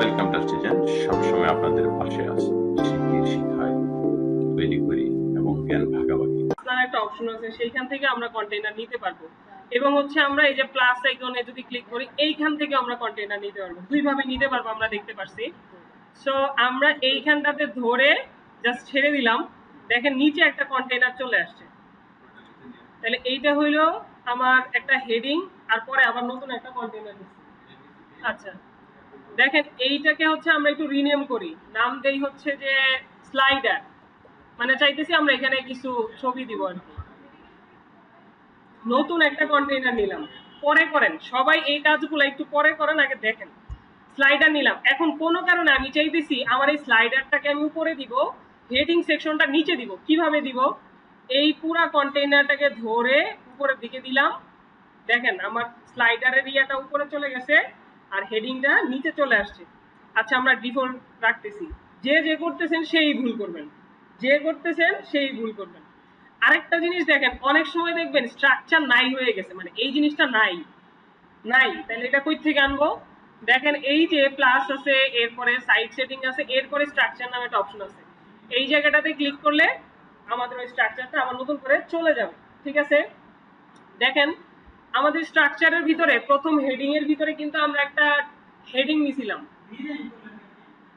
Welcome to সবসময় আপনাদের পাশে আছে। শিখি শিখাই তৈরি করি এবং জ্ঞান ভাগাভাগি। আপনার একটা অপশন আছে, সেইখান থেকে আমরা কন্টেইনার নিতে পারব। এবং হচ্ছে আমরা এই যে প্লাস আইকনে যদি ক্লিক করি, এইখান থেকে আমরা কন্টেইনার নিতে পারব। দুই ভাবে নিতে পারব আমরা দেখতে পাচ্ছি সো আমরা এইখানটাতে ধরে জাস্ট ছেড়ে দিলাম। দেখেন নিচে একটা কন্টেইনার চলে আসছে। তাহলে এইটা হইল আমার একটা হেডিং আর পরে আবার নতুন একটা কন্টেইনার দিচ্ছি আচ্ছা। দেখেন, এইটাকে হচ্ছে আমরা একটু রিনেম করি। নাম দেই হচ্ছে যে স্লাইডার মানে চাইতেছি আমরা এখানে কিছু ছবি দিব আর কি। নতুন একটা কন্টেইনার নিলাম। পরে করেন, সবাই এই কাজগুলো একটু পরে করেন, আগে দেখেন। স্লাইডার নিলাম। এখন কোনো কারণে আমি চাইতেছি আমার এই স্লাইডারটাকে আমি উপরে দিব হেডিং সেকশনটা নিচে দিব। কীভাবে দিব? এই পুরা কন্টেইনারটাকে ধরে উপরের দিকে দিলাম। দেখেন, আমার স্লাইডারের ইয়াটা উপরে চলে গেছে। আর হেডিংটা নিচে চলে আসছে। আচ্ছা আমরা ডিফল্ট রাখতেছি। যে যে করতেছেন, সেই ভুল করবেন। যে করতেছেন, সেই ভুল করবেন। আরেকটা জিনিস দেখেন, অনেক সময় দেখবেন স্ট্রাকচার নাই হয়ে গেছে। মানে এই জিনিসটা নাই। নাই। তাহলে এটা কই থেকে আনব? দেখেন, এই যে প্লাস আছে, এরপরে সাইড সেটিং আছে, এরপরে স্ট্রাকচার নামে একটা অপশন আছে। এই জায়গাটাতে ক্লিক করলে আমাদের ওই স্ট্রাকচারটা আবার নতুন করে চলে যাবে। ঠিক আছে? দেখেন আমাদের স্ট্রাকচারের ভিতরে, প্রথম হেডিং এর ভিতরে কিন্তু আমরা একটা হেডিং নিছিলাম।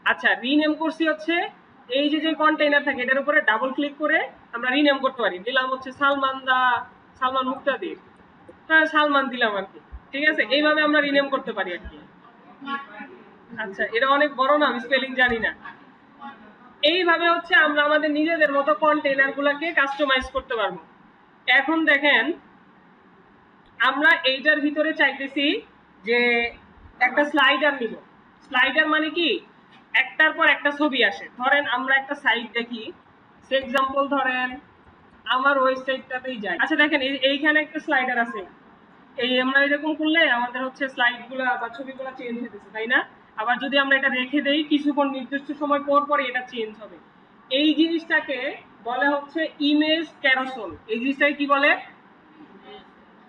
আচ্ছা রিনেম করছি হচ্ছে, এই যে যে কন্টেইনার থাকে, এটার উপরে ডাবল ক্লিক করে আমরা রিনেম করতে পারি। দিলাম হচ্ছে সালমান দা, সালমান মুক্তাদির। সালমান দিলাম আর কি। ঠিক আছে? এইভাবে আমরা রিনেম করতে পারি আর কি। আচ্ছা এটা অনেক বড় না আমি স্পেলিং জানি না। এইভাবে হচ্ছে আমরা আমাদের নিজেদের মতো কন্টেইনার গুলাকে কাস্টমাইজ করতে পারব। এখন দেখেন আমরা এইটার ভিতরে চাইতেছি যে একটা স্লাইডার নিব। স্লাইডার মানে কি? একটার পর একটা ছবি আসে। ধরেন আমরা একটা সাইট দেখি। সে এক্সাম্পল ধরেন, আমার ওয়েবসাইটটাতেই যাই আচ্ছা দেখেন এইখানে একটা স্লাইডার আছে। এই আমরা এরকম করলে আমাদের হচ্ছে স্লাইডগুলা বা ছবিগুলো চেঞ্জ হতেছে তাই না? আবার যদি আমরা এটা রেখে দেই, কিছুক্ষণ নির্দিষ্ট সময় পর পর এটা চেঞ্জ হবে। এই জিনিসটাকে বলে হচ্ছে ইমেজ ক্যারোসল এই জিনিসটাকে কি বলে?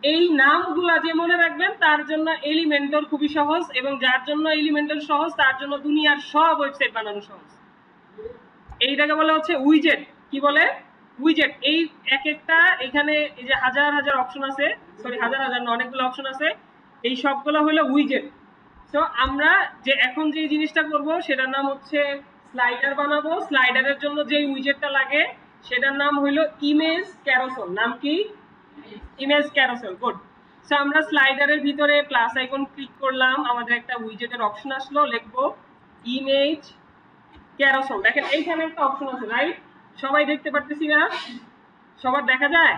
এই নামগুলা যে মনে রাখবেন, তার জন্য এলিমেন্টর খুবই সহজ এবং যার জন্য এলিমেন্টর সহজ, তার জন্য দুনিয়ার সব ওয়েবসাইট বানানো সহজ। এইটাকে বলে হচ্ছে উইজেট কি বলে? উইজেট এই এক একটা, এখানে এই যে হাজার হাজার অপশন আছে সরি হাজার হাজার না, অনেকগুলো অপশন আছে। এই সবগুলো হলো উইজেট তো আমরা যে এখন যে জিনিসটা করব, সেটার নাম হচ্ছে স্লাইডার বানাবো। স্লাইডারের জন্য যে উইজেটটা লাগে, সেটার নাম হলো ইমেজ ক্যারোসল নাম কি? ইমেজ ক্যারোসেল গুড সো আমরা স্লাইডারের ভিতরে প্লাস আইকন ক্লিক করলাম, আমাদের একটা উইজেটের অপশন আসলো, লিখব ইমেজ ক্যারোসেল দেখেন, এইখানে একটা অপশন আছে রাইট সবাই দেখতে পারতেছি না? সবার দেখা যায়?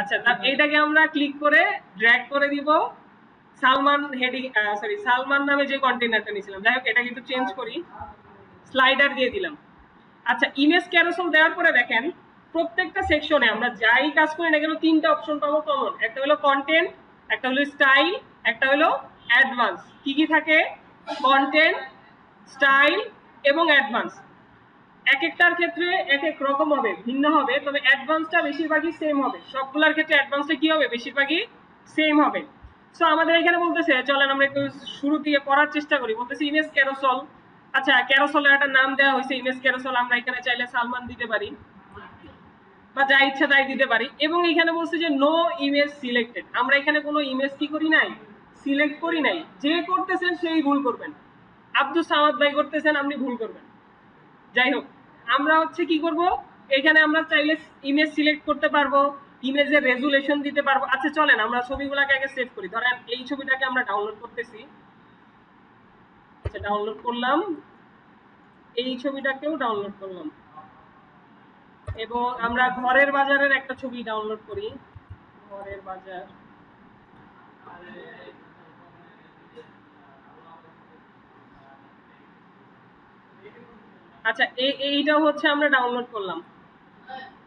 আচ্ছা তা এইটাকে আমরা ক্লিক করে ড্র্যাগ করে দিব। সালমান হেডিং সরি সালমান নামে যে কন্টেইনারটা নিয়েছিলাম। যাই হোক, এটা কিন্তু চেঞ্জ করি। স্লাইডার দিয়ে দিলাম। আচ্ছা ইমেজ ক্যারোসেল দেওয়ার পরে দেখেন প্রত্যেকটা সেকশনে আমরা যাই কাজ করি না কেন তিনটা অপশন পাবো কমন একটা হলো কন্টেন্ট একটা হলো স্টাইল একটা হলো অ্যাডভান্স কি কি থাকে? কন্টেন্ট স্টাইল এবং অ্যাডভান্স এক একটার ক্ষেত্রে এক এক রকম হবে, ভিন্ন হবে, তবে অ্যাডভান্সটা বেশিরভাগই সেম হবে। সবগুলোর ক্ষেত্রে অ্যাডভান্সটা কি হবে? বেশিরভাগই সেম হবে। সো আমাদের এখানে বলতেছে, চলেন আমরা একটু শুরু দিয়ে পড়ার চেষ্টা করি। বলতেছে, ইমেজ ক্যারোসল আচ্ছা ক্যারোসলের একটা নাম দেওয়া হয়েছে, ইমেজ ক্যারোসল আমরা এখানে চাইলে সালমান দিতে পারি। বা যা ইচ্ছা তাই দিতে পারি। এবং এখানে বলছে যে নো ইমেজ সিলেক্টেড আমরা এখানে কোনো ইমেজ কি করি নাই? সিলেক্ট করি নাই। যে করতেছেন সেই ভুল করবেন। আব্দুল সামাদ ভাই করতেছেন, আপনি ভুল করবেন। যাই হোক, আমরা হচ্ছে কি করব? এখানে আমরা চাইলে ইমেজ সিলেক্ট করতে পারব ইমেজের রেজুলেশন দিতে পারব। আচ্ছা চলেন, আমরা ছবিগুলোকে আগে সেভ করি। ধরেন, এই ছবিটাকে আমরা ডাউনলোড করতেছি। আচ্ছা ডাউনলোড করলাম। এই ছবিটাকেও ডাউনলোড করলাম। এবং আমরা ঘরের বাজারের একটা ছবি ডাউনলোড করি। ঘরের বাজার। আচ্ছা এই এইটাও হচ্ছে আমরা ডাউনলোড করলাম।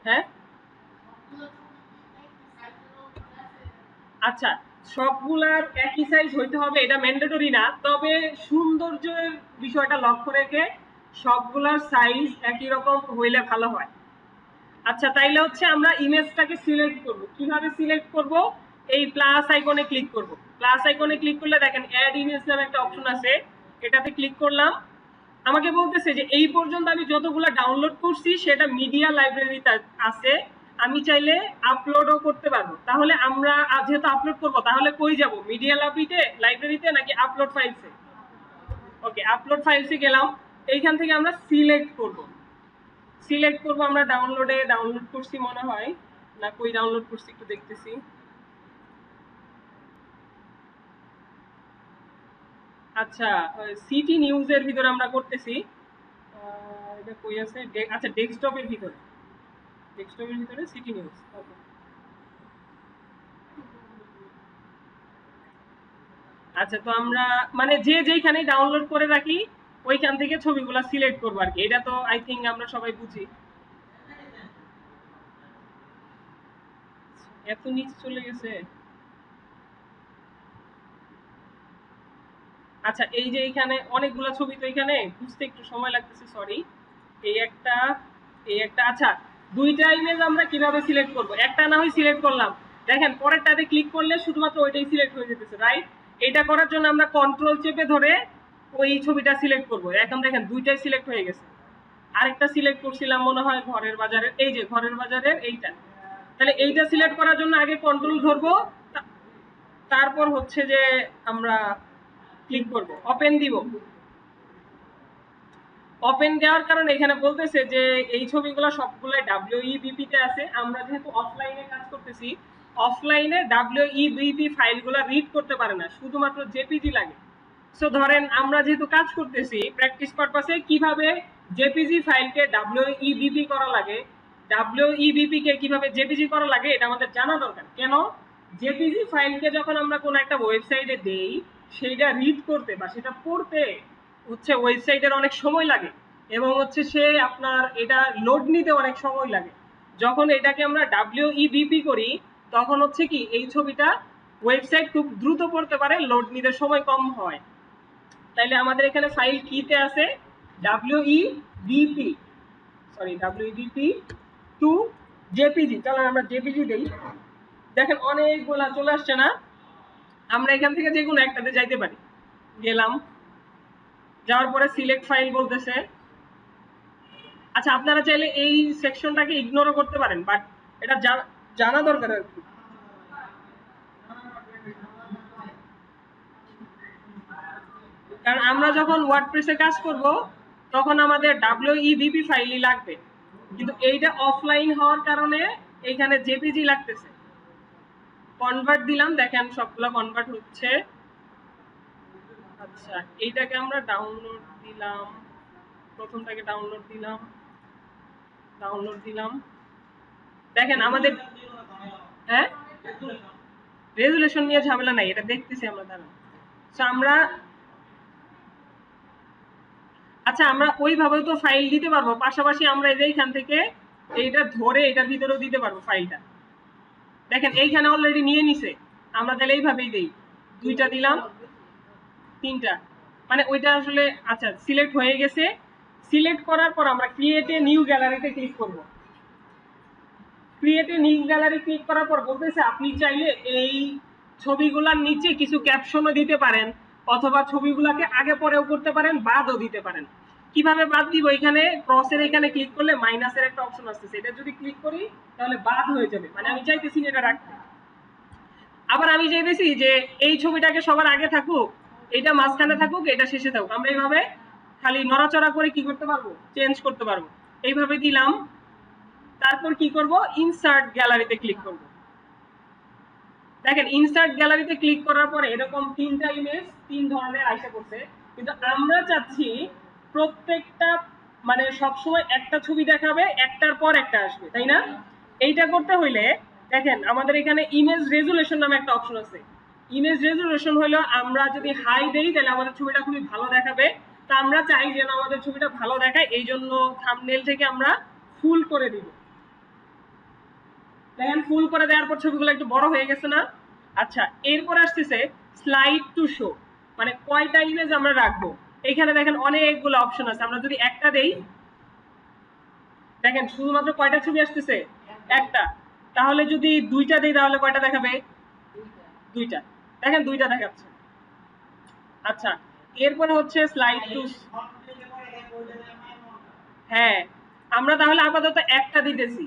হ্যাঁ? আচ্ছা সবগুলার একই সাইজ হইতে হবে, এটা ম্যান্ডেটরি না। তবে সৌন্দর্যের বিষয়টা লক্ষ্য রেখে সবগুলার সাইজ একই রকম হইলে ভালো হয়। আচ্ছা তাইলে হচ্ছে আমরা ইমেজটাকে সিলেক্ট করব। কীভাবে সিলেক্ট করব? এই প্লাস আইকনে ক্লিক করব। প্লাস আইকনে ক্লিক করলে দেখেন অ্যাড ইমেজ নামে একটা অপশন আছে। এটাতে ক্লিক করলাম। আমাকে বলতেছে যে এই পর্যন্ত আমি যতগুলো ডাউনলোড করছি, সেটা মিডিয়া লাইব্রেরিতে আছে। আমি চাইলে আপলোডও করতে পারব। তাহলে আমরা যেহেতু আপলোড করব, তাহলে কই যাব? মিডিয়া লাইব্রেরিতে লাইব্রেরিতে নাকি আপলোড ফাইলসে ওকে আপলোড ফাইলসে গেলাম। এইখান থেকে আমরা সিলেক্ট করব। সিলেক্ট করব আমরা ডাউনলোডে ডাউনলোড করছি মনে হয়। না, কই ডাউনলোড করছি একটু দেখতেছি। আচ্ছা সিটি নিউজের ভিতরে আমরা করতেছি। এটা কই আছে? আচ্ছা ডেস্কটপের ভিতরে। ডেস্কটপের ভিতরে সিটি নিউজ ওকে আচ্ছা তো আমরা মানে যে যেইখানে ডাউনলোড করে রাখি ওইখান থেকে ছবিগুলো সিলেক্ট করব আর কি। এটা তো আই থিঙ্ক আমরা সবাই বুঝি। এত নিচ চলে গেছে। আচ্ছা এই যে এখানে অনেকগুলো ছবি তো এখানে, বুঝতে একটু সময় লাগতেছে সরি এই একটা এই একটা আচ্ছা দুইটা ইমেজ আমরা কীভাবে সিলেক্ট করব? একটা না হয় সিলেক্ট করলাম। দেখেন, পরেরটাতে ক্লিক করলে শুধুমাত্র ওইটাই সিলেক্ট হয়ে যেতেছে রাইট এটা করার জন্য আমরা কন্ট্রোল চেপে ধরে ওই ছবিটা সিলেক্ট করব। এখন দেখেন দুইটাই সিলেক্ট হয়ে গেছে। আরেকটা সিলেক্ট করছিলাম মনে হয় ঘরের বাজারের, এই যে ঘরের বাজারের এইটা। তাহলে এইটা সিলেক্ট করার জন্য আগে কন্ট্রোল ধরবো তারপর হচ্ছে যে আমরা ক্লিক করব ওপেন দিব। ওপেন দেওয়ার কারণে এখানে বলতেছে যে এই ছবিগুলো সবগুলো ডাব্লিউইবিপি তে আছে। আমরা যেহেতু অফলাইনে কাজ করতেছি অফলাইনে ডাব্লিউইবিপি ফাইলগুলো রিড করতে পারে না। শুধুমাত্র জেপিজি লাগে। সো ধরেন আমরা যেহেতু কাজ করতেছি প্র্যাকটিস পারপাসে কীভাবে জেপিজি ফাইলকে ডাব্লিউইবিপি করা লাগে ডাব্লিউইবিপি কে কীভাবে জেপিজি করা লাগে, এটা আমাদের জানা দরকার। কেন? জেপিজি ফাইলকে যখন আমরা কোনো একটা ওয়েবসাইটে দেই, সেইটা রিড করতে বা সেটা পড়তে হচ্ছে ওয়েবসাইটের অনেক সময় লাগে এবং হচ্ছে সে আপনার এটা লোড নিতে অনেক সময় লাগে। যখন এটাকে আমরা ডাব্লিউইবিপি করি, তখন হচ্ছে কি, এই ছবিটা ওয়েবসাইট খুব দ্রুত পড়তে পারে লোড নিতে সময় কম হয়। তাইলে আমাদের এখানে ফাইল কিতে আছে? WEBP sorry WEBP to JPG চলো আমরা জেপিজি দেই। দেখেন অনেকগুলা চলে আসছে না? আমরা এখান থেকে যে কোনো একটাতে যাইতে পারি। গেলাম। যাওয়ার পরে সিলেক্ট ফাইল বলতেছে। আচ্ছা আপনারা চাইলে এই সেকশনটাকে ইগনোরও করতে পারেন বাট এটা জানা দরকার আর কি। কারণ আমরা যখন ওয়ার্ডপ্রেসে কাজ করব তখন আমাদের ডাব্লিউইবিপি ফাইলই লাগবে। কিন্তু এইটা অফলাইন হওয়ার কারণে এইখানে জেপিজি লাগতেছে। কনভার্ট দিলাম দেখেন সবগুলো কনভার্ট হচ্ছে। আচ্ছা এইটাকে আমরা ডাউনলোড দিলাম। প্রথমটাকে ডাউনলোড দিলাম। ডাউনলোড দিলাম। দেখেন আমাদের হ্যাঁ? রেজুলেশন নিয়ে ঝামেলা নাই এটা দেখতেছি আমরা দাঁড়ান। সো আমরা আচ্ছা আমরা ওইভাবেও তো ফাইল দিতে পারব, পাশাপাশি আমরা এই যে এইখান থেকে এইটা ধরে এটার ভিতরেও দিতে পারব ফাইলটা দেখেন, এইখানে অলরেডি নিয়ে নিছে। আমরা তাহলে এইভাবেই দেই। দুইটা দিলাম, তিনটা। মানে ওইটা আসলে আচ্ছা সিলেক্ট হয়ে গেছে। সিলেক্ট করার পর আমরা ক্রিয়েট নিউ গ্যালারিতে ক্লিক করব। ক্রিয়েট নিউ গ্যালারি ক্লিক করার পর বলতেছে, আপনি চাইলে এই ছবিগুলোর নিচে কিছু ক্যাপশনও দিতে পারেন। অথবা ছবিগুলোকে আগে পরেও করতে পারেন, বাদও দিতে পারেন। কীভাবে বাদ দিব? এখানে ক্রসের এখানে ক্লিক করলে মাইনাসের একটা অপশন আসতেছে। এটা যদি ক্লিক করি, তাহলে বাদ হয়ে যাবে। মানে আমি চাইতেছি এটা রাখতে। আবার আমি চাইতেছি যে এই ছবিটাকে সবার আগে থাকুক, এটা মাঝখানে থাকুক, এটা শেষে থাকুক। আমরা এইভাবে খালি নড়াচড়া করে কি করতে পারব? চেঞ্জ করতে পারব। এইভাবে দিলাম। তারপর কি করব? ইনসার্ট গ্যালারিতে ক্লিক করব। দেখেন ইনসার্ট গ্যালারিতে ক্লিক করার পরে এরকম তিনটা ইমেজ তিন ধরনের আইসা করছে কিন্তু আমরা চাচ্ছি প্রত্যেকটা মানে সবসময় একটা ছবি দেখাবে, একটার পর একটা আসবে, তাই না? এইটা করতে হইলে, দেখেন, আমাদের এখানে ইমেজ রেজুলেশন নামে একটা অপশন আছে। ইমেজ রেজুলেশন হলো আমরা যদি হাই দেই তাহলে আমাদের ছবিটা খুবই ভালো দেখাবে। তা আমরা চাই যেন আমাদের ছবিটা ভালো দেখায়, এই জন্য থামনেল থেকে আমরা ফুল করে দিব। দেখেন ফুল করে দেওয়ার পর ছবিগুলো একটু বড় হয়ে গেছে না? আচ্ছা এরপর আসতেছে স্লাইড টু শো মানে কয়টা ইমেজ আমরা রাখব? এইখানে দেখেন অনেকগুলো অপশন আছে, আমরা যদি একটা দেই, দেখেন শুধুমাত্র কয়টা ছবি আসতেছে? একটা। তাহলে যদি দুইটা দেই, তাহলে কয়টা দেখাবে? দুইটা। দেখেন দুইটা দেখাচ্ছে। আচ্ছা এরপরে হচ্ছে স্লাইড টু হ্যাঁ আমরা তাহলে আপাতত একটা দিতেছি।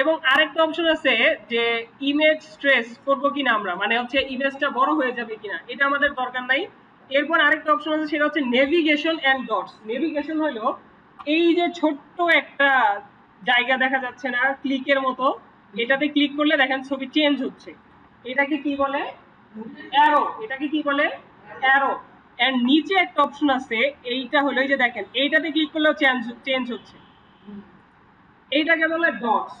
এবং আরেকটা অপশন আছে যে ইমেজ স্ট্রেস করব কিনা আমরা মানে হচ্ছে ইমেজটা বড় হয়ে যাবে কিনা, এটা আমাদের দরকার নাই। এরপর আরেকটা অপশন আছে, সেটা হচ্ছে নেভিগেশন এন্ড ডটস নেভিগেশন হলো এই যে ছোট্ট একটা জায়গা দেখা যাচ্ছে না, ক্লিকের মতো, এটাতে ক্লিক করলে দেখেন ছবি চেঞ্জ হচ্ছে। এটাকে কি বলে? অ্যারো এটাকে কি বলে? অ্যারো এন্ড নিচে একটা অপশন আছে, এইটা হলো এই যে দেখেন, এইটাতে ক্লিক করলেও চেঞ্জ চেঞ্জ হচ্ছে। এইটাকে বলে ডটস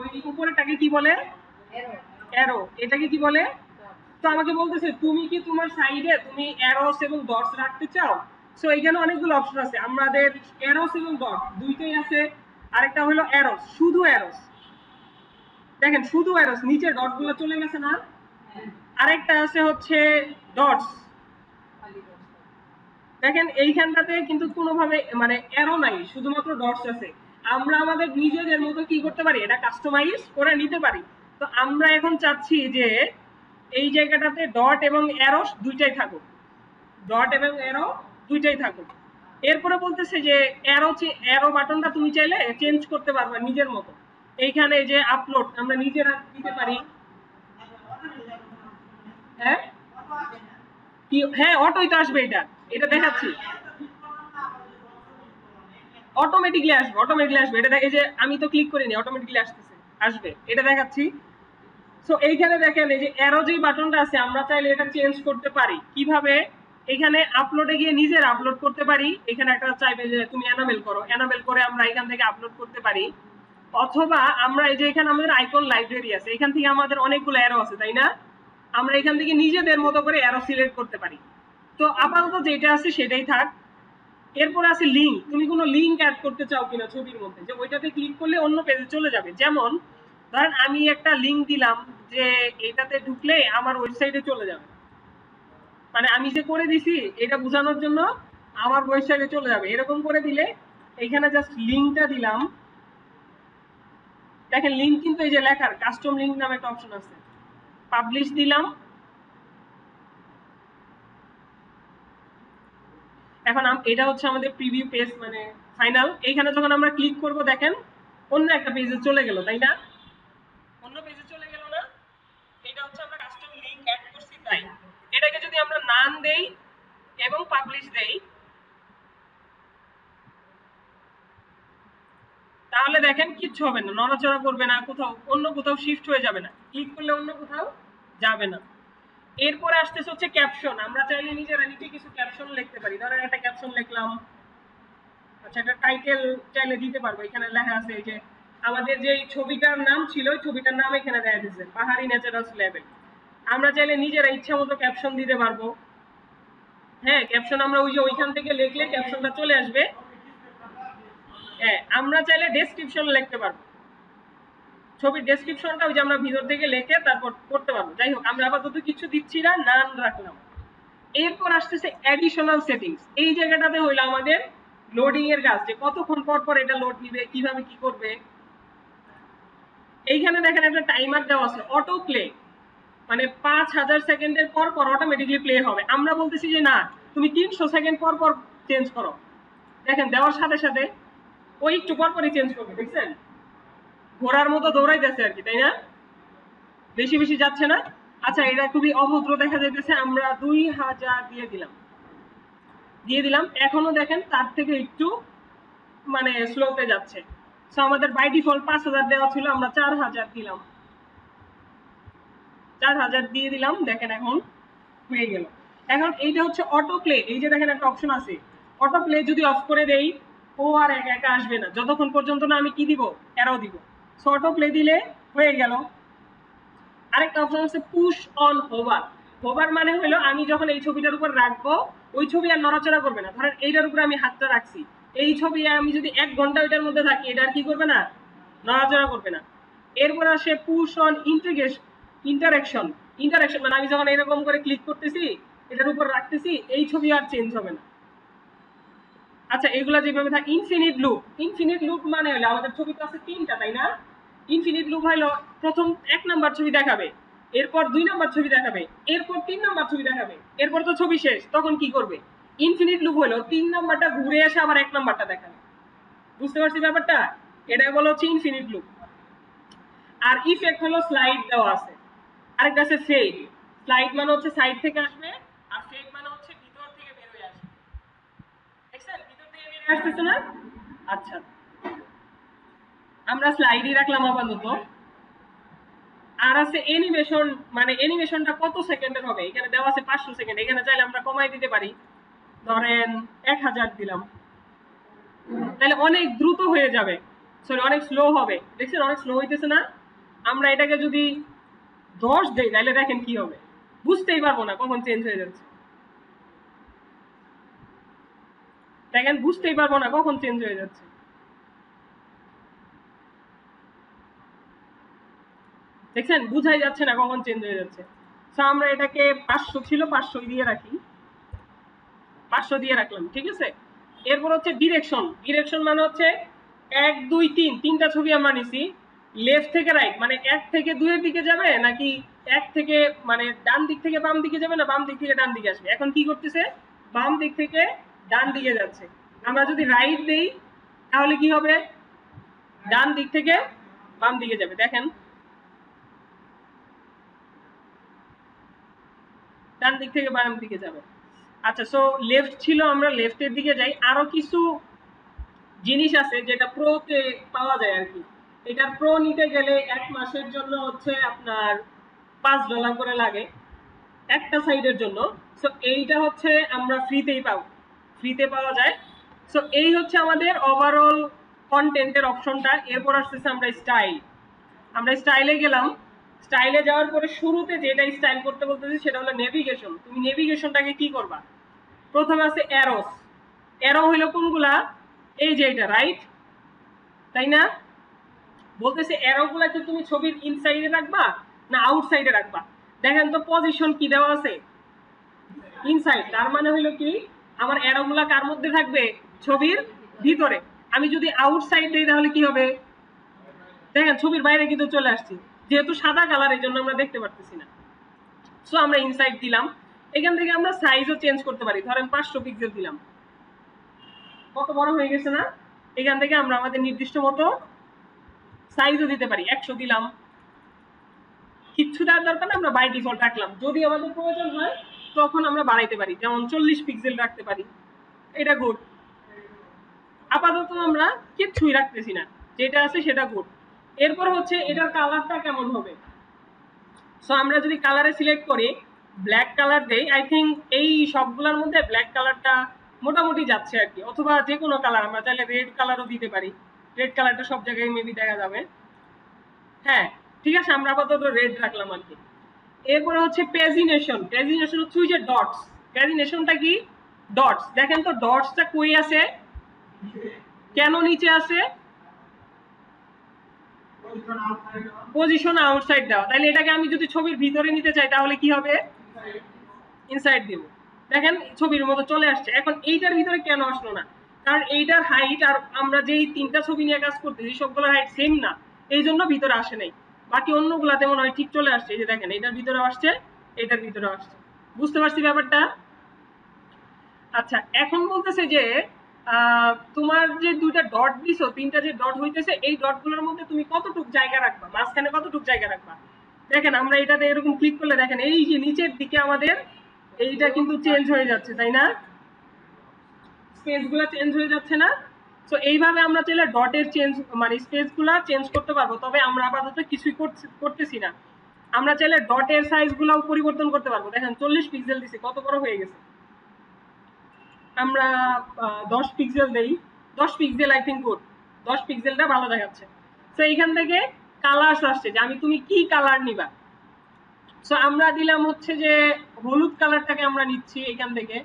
ওই উপরেটাকে কি বলে? অ্যারো এটাকে কি বলে? তো আমাকে বলতেছে, তুমি কি তোমার সাইডে তুমি অ্যারোস এবং ডটস রাখতে চাও? সো এখানে অনেকগুলো অপশন আছে। আমাদের অ্যারোস এবং ডট দুইটাই আছে। আরেকটা হলো অ্যারোস শুধু অ্যারোস দেখেন, শুধু অ্যারোস নিচে ডটগুলো চলে গেছে না? আরেকটা আছে হচ্ছে ডটস দেখেন, এইখানটাতে কিন্তু কোনোভাবে মানে অ্যারো নাই, শুধুমাত্র ডটস আছে। আমরা আমাদের নিজেদের মতো কি করতে পারি? এটা কাস্টমাইজ করে নিতে পারি। তো আমরা এখন চাচ্ছি যে এই জায়গাটাতে ডট এবং অ্যারো দুইটাই থাকুক। ডট এবং অ্যারো দুইটাই থাকুক। এরপরে বলতেছে যে অ্যারো অ্যারো বাটনটা তুমি চাইলে চেঞ্জ করতে পারবে নিজের মতো। এইখানে যে আপলোড আমরা নিজেরা দিতে পারি। হ্যাঁ? হ্যাঁ অটোই তো আসবে এটা। এটা দেখাচ্ছি। অটোমেটিকলি আসবে অটোমেটিকলি আসবে। এটা এই যে আমি তো ক্লিক করিনি অটোমেটিকলি আসতেছে, আসবে। এটা দেখাচ্ছি। সো এইখানে দেখেন, এই যে অ্যারো যে বাটনটা আছে, আমরা চাইলে এটা চেঞ্জ করতে পারি। কীভাবে? এখানে আপলোডে গিয়ে নিজের আপলোড করতে পারি। এখানে একটা চাইবে যে তুমি এনাবেল করো। এনাবেল করে আমরা এখান থেকে আপলোড করতে পারি। অথবা আমরা এই যে এখানে আমাদের আইকন লাইব্রেরি আছে, এখান থেকে আমাদের অনেকগুলো অ্যারো আছে, তাই না? আমরা এখান থেকে নিজেদের মতো করে অ্যারো সিলেক্ট করতে পারি। তো আপাতত যেটা আছে সেটাই থাক। এরপর আছে লিঙ্ক তুমি কোনো লিঙ্ক অ্যাড করতে চাও কিনা ছবির মধ্যে, যে ওইটাতে ক্লিক করলে অন্য পেজে চলে যাবে। যেমন, ধরেন আমি একটা লিঙ্ক দিলাম যে এটাতে ঢুকলে আমার ওয়েবসাইটে চলে যাবে। মানে আমি যে করে দিছি, এটা বোঝানোর জন্য আমার ওয়েবসাইটে চলে যাবে। এরকম করে দিলে এখানে জাস্ট লিঙ্কটা দিলাম। দেখেন লিঙ্ক কিন্তু এই যে লেখার কাস্টম লিঙ্ক নামে একটা অপশন আছে। পাবলিশ দিলাম। এখন এটা হচ্ছে আমাদের প্রিভিউ পেজ মানে ফাইনাল এইখানে যখন আমরা ক্লিক করব, দেখেন, অন্য একটা পেজে চলে গেল, তাই না? অন্য পেজে চলে গেল না? এটা হচ্ছে আমরা কাস্টম লিংক অ্যাড করছি, তাই। এটাকে যদি আমরা নাম দেই এবং পাবলিশ দেই, তাহলে দেখেন কিচ্ছু হবে না, নড়াচড়া করবে না, কোথাও, অন্য কোথাও শিফট হয়ে যাবে না। ক্লিক করলে অন্য কোথাও যাবে না। এরপরে আসতেছে হচ্ছে ক্যাপশন আমরা চাইলে নিজেরা নিজে কিছু ক্যাপশন লিখতে পারি। ধরেন একটা ক্যাপশন লিখলাম। আচ্ছা একটা টাইটেল চাইলে দিতে পারব। এখানে লেখা আছে যে, আমাদের যে ছবিটার নাম ছিল, ওই ছবিটার নাম এখানে দেওয়া দিয়েছে পাহাড়ি ন্যাচারালস লেভেল আমরা চাইলে নিজেরা ইচ্ছা মতো ক্যাপশন দিতে পারব। হ্যাঁ ক্যাপশন আমরা ওই যে ওইখান থেকে লিখলে ক্যাপশনটা চলে আসবে। হ্যাঁ আমরা চাইলে ডেসক্রিপশন লিখতে পারব। ছবির ডেসক্রিপশনটা ওই যে আমরা ভিতর থেকে লিখে তারপর করতে পারব। যাই হোক, আমরা আপাতত কিছু দিচ্ছি না নান রাখলাম। এরপর আসতেছে অ্যাডিশনাল সেটিংস এই জায়গাটাতে হইল আমাদের লোডিং এর কাজ, যে কতক্ষণ পর পর এটা লোড নিবে, কীভাবে কি করবে। এইখানে দেখেন একটা টাইমার দেওয়া আছে অটো প্লে মানে পাঁচ হাজার সেকেন্ডের পর পর অটোমেটিকলি প্লে হবে। আমরা বলতেছি যে না, তুমি তিনশো সেকেন্ড পর পর চেঞ্জ করো। দেখেন, দেওয়ার সাথে সাথে ওই একটু পর পরই চেঞ্জ করবে, দেখছেন? ঘোড়ার মতো দৌড়াইতেছে আর কি, তাই না? বেশি বেশি যাচ্ছে না? আচ্ছা এটা খুবই অভদ্র দেখা যাইতেছে, আমরা দুই হাজার দিয়ে দিলাম। দিয়ে দিলাম, এখনও দেখেন তার থেকে একটু মানে স্লোতে যাচ্ছে। সো আমাদের বাই ডিফল্ট পাঁচ হাজার দেওয়া ছিল, আমরা চার হাজার দিলাম। চার হাজার দিয়ে দিলাম, দেখেন এখন হয়ে গেল। এখন এইটা হচ্ছে অটো প্লে এই যে দেখেন একটা অপশন আছে। অটো প্লে যদি অফ করে দেই, ও আর একা একা আসবে না। যতক্ষণ পর্যন্ত না আমি কি দিব? এরাও দিব। অটো প্লে দিলে হয়ে গেল। আরেকটা অপশন আছে পুশ অন হোভার হোভার মানে হলো আমি যখন এই ছবিটার উপর রাখব, ওই ছবি আর নড়াচড়া করবে না। ধরেন এইটার উপরে আমি হাতটা রাখছি। এই ছবি আমি যদি এক ঘণ্টা ওইটার মধ্যে থাকি, এটা আর কি করবে না? নড়াচড়া করবে না। এরপর আসে push on integration interaction interaction মানে আমি যখন এরকম করে ক্লিক করতেছি, এটার উপর রাখতেছি, এই ছবি আর চেঞ্জ হবে না। আচ্ছা এগুলা যেভাবে থাকে ইনফিনিট লুপ ইনফিনিট লুপ মানে হলো আমাদের ছবি তো আছে তিনটা, তাই না? ইনফিনিট লুপ হলো প্রথম এক নাম্বার ছবি দেখাবে, এরপর দুই নাম্বার ছবি দেখাবে, এরপর তিন নাম্বার ছবি দেখাবে, এরপর তো ছবি শেষ, তখন কি করবে? ইনফিনিট লুপ হলো তিন নাম্বারটা ঘুরে এসে আবার এক নাম্বারটা দেখাবে। বুঝতে পারছি ব্যাপারটা? এটা বলা হচ্ছে ইনফিনিট লুপ আর ইফেক্ট হলো স্লাইড দেওয়া আছে। আরেকটা আছে ফেড স্লাইড মানে হচ্ছে সাইড থেকে আসবে আর ফেড মানে হচ্ছে ভিতর থেকে বের হয়ে আসবে দেখছেন ভিতর থেকে বের হয়ে আসতেছে না আচ্ছা। আমরা স্লাইডই রাখলাম আপাতত। আর আছে অ্যানিমেশন মানে অ্যানিমেশনটা কত সেকেন্ডের হবে? এখানে দেওয়া আছে পাঁচশো সেকেন্ড এখানে চাইলে আমরা কমাই দিতে পারি। ধরেন, এক হাজার দিলাম। তাহলে অনেক দ্রুত হয়ে যাবে। সরি অনেক স্লো হবে। দেখছেন, অনেক স্লো হইতেছে না? আমরা এটাকে যদি দশ দেই, তাহলে দেখেন কি হবে। বুঝতেই পারব না কখন চেঞ্জ হয়ে যাচ্ছে। দেখেন বুঝতেই পারব না কখন চেঞ্জ হয়ে যাচ্ছে। দেখছেন? বুঝাই যাচ্ছে না কখন চেঞ্জ হয়ে যাচ্ছে। আমরা এটাকে পাঁচশো ছিল, পাঁচশো দিয়ে রাখি। পাঁচশো দিয়ে রাখলাম, ঠিক আছে? এরপর হচ্ছে ডিরেকশন ডিরেকশন মানে হচ্ছে এক, দুই, তিন। তিনটা ছবি আমরা নিছি। লেফট থেকে রাইট মানে এক থেকে দুইয়ের দিকে যাবে নাকি এক থেকে মানে ডান দিক থেকে বাম দিকে যাবে না বাম দিক থেকে ডান দিকে আসবে? এখন কি করতেছে? বাম দিক থেকে ডান দিকে যাচ্ছে। আমরা যদি রাইট দেই, তাহলে কি হবে? ডান দিক থেকে বাম দিকে যাবে। দেখেন। ডান দিক থেকে বাম দিকে যাবে। আচ্ছা সো লেফট ছিল, আমরা লেফটের দিকে যাই। আরও কিছু জিনিস আছে যেটা প্রোতে পাওয়া যায় আর কি। এটার প্রো নিতে গেলে এক মাসের জন্য হচ্ছে আপনার পাঁচ ডলার করে লাগে একটা সাইডের জন্য। সো এইটা হচ্ছে আমরা ফ্রিতেই পাবো। ফ্রিতে পাওয়া যায়। সো এই হচ্ছে আমাদের ওভারঅল কন্টেন্টের অপশনটা এরপর আসতেছে আমরা স্টাইল আমরা স্টাইলে গেলাম। স্টাইলে যাওয়ার পরে শুরুতে যেটা স্টাইল করতে বলতেছি, সেটা হলো নেভিগেশন তুমি নেভিগেশনটাকে কি করবা? প্রথমে আছে অ্যারোস অ্যারো হইল কোনগুলা? এই যে এটা রাইট তাই না? বলতেছে অ্যারোগুলা কি তুমি ছবির ইনসাইডে রাখবা না আউটসাইডে রাখবা? দেখেন তো পজিশন কি দেওয়া আছে? ইনসাইড তার মানে হলো কি? আমার অ্যারোগুলা কার মধ্যে থাকবে? ছবির ভিতরে। আমি যদি আউটসাইড দিই তাহলে কি হবে? দেখেন, ছবির বাইরে কিন্তু চলে আসছি। যেহেতু সাদা কালার এই জন্য আমরা দেখতে পারতেছি না। সো আমরা ইনসাইড দিলাম। এখান থেকে আমরা সাইজও চেঞ্জ করতে পারি। ধরেন পাঁচশো পিক্সেল দিলাম। কত বড় হয়ে গেছে না? এখান থেকে আমরা আমাদের নির্দিষ্ট মতো সাইজও দিতে পারি। একশো দিলাম। কিচ্ছু দেওয়ার দরকার না আমরা বাই ডিফল্ট রাখলাম যদি আমাদের প্রয়োজন হয় তখন আমরা বাড়াইতে পারি। যেমন চল্লিশ পিক্সেল রাখতে পারি। এটা গুড আপাতত আমরা কিচ্ছুই রাখতেছি না। যেটা আছে সেটা গুড এরপর হচ্ছে এটার কালারটা কেমন হবে? সো আমরা যদি কালারে সিলেক্ট করি ব্ল্যাক কালার দেই আই থিঙ্ক এই সবগুলোর মধ্যে ব্ল্যাক কালারটা মোটামুটি যাচ্ছে আর কি। অথবা যে কোনো কালার আমরা চাইলে রেড কালারও দিতে পারি। রেড কালারটা সব জায়গায় মেবি দেখা যাবে। হ্যাঁ ঠিক আছে, আমরা আপাতত রেড রাখলাম আর কি। এরপরে হচ্ছে পেজিনেশন পেজিনেশন হচ্ছে ওই যে ডটস পেজিনেশনটা কি? ডটস দেখেন তো ডটসটা কই আছে? কেন নিচে আছে? পজিশন আউটসাইড দেওয়া। তাহলে এটাকে আমি যদি ছবির ভিতরে নিতে চাই, তাহলে কি হবে? ইনসাইড দিব। দেখেন, ছবির মতো চলে আসছে। এখন এইটার ভিতরে কেন আসলো না? কারণ এইটার হাইট আর আমরা যেই তিনটা ছবি নিয়ে কাজ করতেছি, সবগুলোর হাইট সেম না। এই জন্য ভিতরে আসে নাই। বাকি অন্যগুলা তেমন হয় ঠিক চলে আসছে, এই যে দেখেন এটার ভিতরে আসছে এটার ভিতরে আসছে। বুঝতে পারছি ব্যাপারটা? আচ্ছা এখন বলতেছে যে তোমার যে দুইটা ডট দিছো, তিনটা যে ডট হইতেছে, এই ডটগুলোর মধ্যে তুমি কতটুক জায়গা রাখবা? মাঝখানে কতটুক জায়গা রাখবা? দেখেন, আমরা এটাতে এরকম ক্লিক করলে দেখেন, এই যে নিচের দিকে আমাদের এইটা কিন্তু চেঞ্জ হয়ে যাচ্ছে, তাই না? স্পেসগুলো চেঞ্জ হয়ে যাচ্ছে না? সো এইভাবে আমরা চাইলে ডটের চেঞ্জ মানে স্পেসগুলো চেঞ্জ করতে পারব, তবে আমরা আপাতত কিছুই করতেছি না। আমরা চাইলে ডটের সাইজগুলোও পরিবর্তন করতে পারব। দেখেন, চল্লিশ পিক্সেল দিছি, কত বড় হয়ে গেছে? আমরা দশ পিক্সেল দেই। দশ পিক্সেল আই থিঙ্ক গুড দশ পিক্সেলটা ভালো দেখাচ্ছে। সো এইখান থেকে কালার আসছে, যে আমি তুমি কি কালার নিবা? সো আমরা দিলাম হচ্ছে যে হলুদ কালারটাকে আমরা নিচ্ছি এখান থেকে।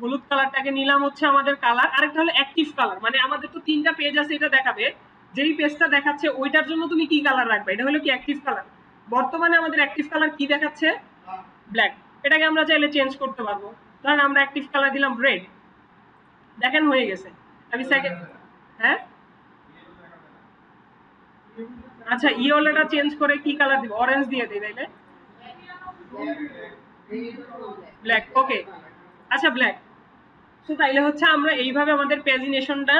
হলুদ কালারটাকে নিলাম হচ্ছে আমাদের কালার আরেকটা হলো অ্যাক্টিভ কালার মানে আমাদের তো তিনটা পেজ আছে, এটা দেখাবে। যেই পেজটা দেখাচ্ছে, ওইটার জন্য তুমি কি কালার রাখবে? এটা হলো কি অ্যাক্টিভ কালার বর্তমানে আমাদের অ্যাক্টিভ কালার কি দেখাচ্ছে? ব্ল্যাক এটাকে আমরা চাইলে চেঞ্জ করতে পারব। ধরেন আমরা অ্যাক্টিভ কালার দিলাম রেড দেখেন হয়ে গেছে। আমি সেকেন্ড হ্যাঁ? আচ্ছা ইয়েলোটা চেঞ্জ করে কি কালার দিব? অরেঞ্জ দিয়ে দিই তাইলে। ব্ল্যাক ওকে আচ্ছা ব্ল্যাক তো তাইলে হচ্ছে আমরা এইভাবে আমাদের প্যাজিনেশনটা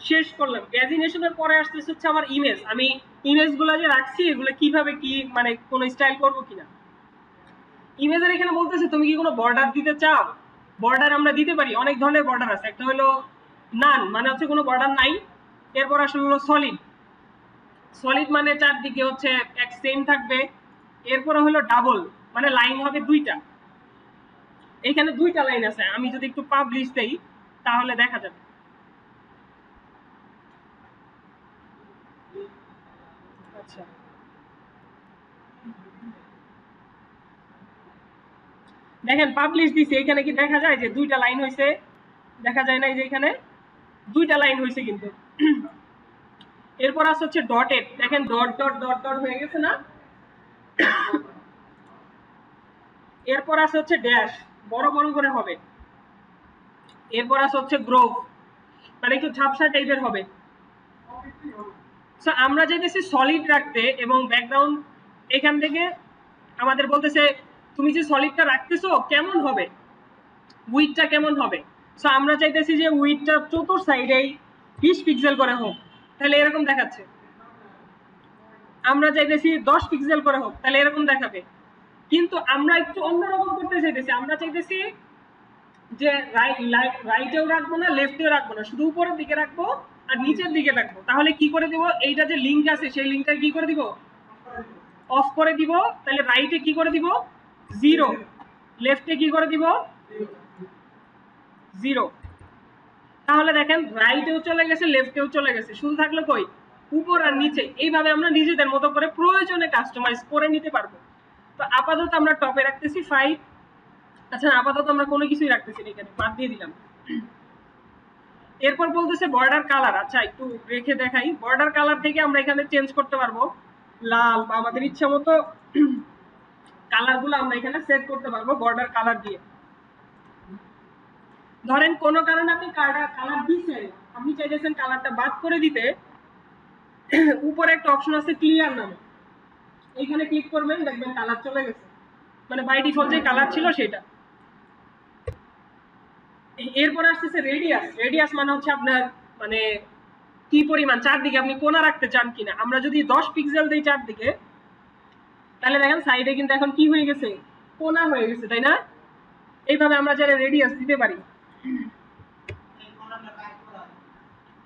শেষ করলাম। প্যাজিনেশনের পরে আসতেছে হচ্ছে আমার ইমেজ আমি ইমেজগুলো যে রাখছি, এগুলো কীভাবে কি মানে কোন স্টাইল করব কিনা? ইমেজের এখানে বলতেছে, তুমি কি কোনো বর্ডার দিতে চাও? বর্ডার আমরা দিতে পারি, অনেক ধরনের বর্ডার আছে। একটা হলো নান মানে হচ্ছে কোনো বর্ডার নাই। এরপর আসলে হলো সলিড সলিড মানে চারদিকে হচ্ছে এক সেম থাকবে। এরপরে হলো ডাবল মানে লাইন হবে দুইটা। এইখানে দুইটা লাইন আছে, আমি যদি একটু পাবলিশ দেই, তাহলে দেখা যাবে। আচ্ছা। দেখেন পাবলিশ দিছে, এখানে কি দেখা যায় যে দুইটা লাইন হয়েছে দেখা যায় না যে এখানে? দুইটা লাইন হয়েছে কিন্তু। এরপর আছে হচ্ছে ডটেড দেখেন ডট ডট ডট ডট হয়ে গেছে না? এরপর আছে হচ্ছে ড্যাশ বড় বড় করে হবে। এরপর আছে হচ্ছে গ্রোভ মানে একটু ঝাপসা টাইপের হবে। সো আমরা চাইতেছি সলিড রাখতে এবং ব্যাকগ্রাউন্ড এখান থেকে আমাদের বলতেছে, তুমি যে সলিডটা রাখতেছো, কেমন হবে? উইথটা কেমন হবে? সো আমরা চাইতেছি যে উইথটা চতুর সাইডেই বিশ পিক্সেল করে হোক। তাহলে এরকম দেখাচ্ছে। আমরা চাইতেছি দশ পিক্সেল করে হোক। তাহলে এরকম দেখাবে। কিন্তু আমরা একটু অন্যরকম করতে চাইতেছি। আমরা চাইতেছি যে রাইটেও রাখব না লেফটেও রাখব না। শুধু উপরের দিকে রাখব আর নিচের দিকে রাখব। তাহলে কি করে দিব? এইটা যে লিঙ্ক আছে, সেই লিঙ্কটা কি করে দিব? অফ করে দিব। তাহলে রাইটে কি করে দিব? জিরো লেফটে কি করে দিব? জিরো তাহলে দেখেন রাইটেও চলে গেছে লেফটেও চলে গেছে। শুধু থাকল কই? উপর আর নিচে। এইভাবে আমরা নিজেদের মতো করে প্রয়োজনে কাস্টমাইজ করে নিতে পারব। তো আপাতত আমরা টপে রাখতেছি ফাইভ আচ্ছা আপাতত আমরা কোনো কিছুই রাখতেছি না এখানে, বাদ দিয়ে দিলাম। এরপর বলতেছে বর্ডার কালার আচ্ছা একটু রেখে দেখাই। বর্ডার কালার থেকে আমরা এখানে চেঞ্জ করতে পারব। লাল বা আমাদের ইচ্ছা মতো কালারগুলো আমরা এখানে সেট করতে পারব বর্ডার কালার দিয়ে। ধরেন কোনো কারণে আপনি কালার দিচ্ছেন আপনি চাইতেছেন কালারটা বাদ করে দিতে। উপরে একটা অপশন আছে ক্লিয়ার নামে। এইখানে ক্লিক করবেন, দেখবেন কালার চলে গেছে। মানে বাই ডিফল্ট যে কালার ছিল সেটা। এরপর আসতেছে রেডিয়াস রেডিয়াস মানে হচ্ছে আপনার মানে কি পরিমাণ? চারদিকে আপনি কোনা রাখতে চান কিনা? আমরা যদি দশ পিক্সেল দিই চারদিকে, তাহলে দেখেন সাইডে কিন্তু এখন কি হয়ে গেছে? কোনা হয়ে গেছে, তাই না? এইভাবে আমরা যারা রেডিয়াস দিতে পারি।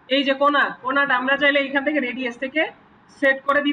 এই যে কোনা কোনাটা আমরা চাইলে এখান থেকে রেডিয়াস থেকে সেট করে দিতে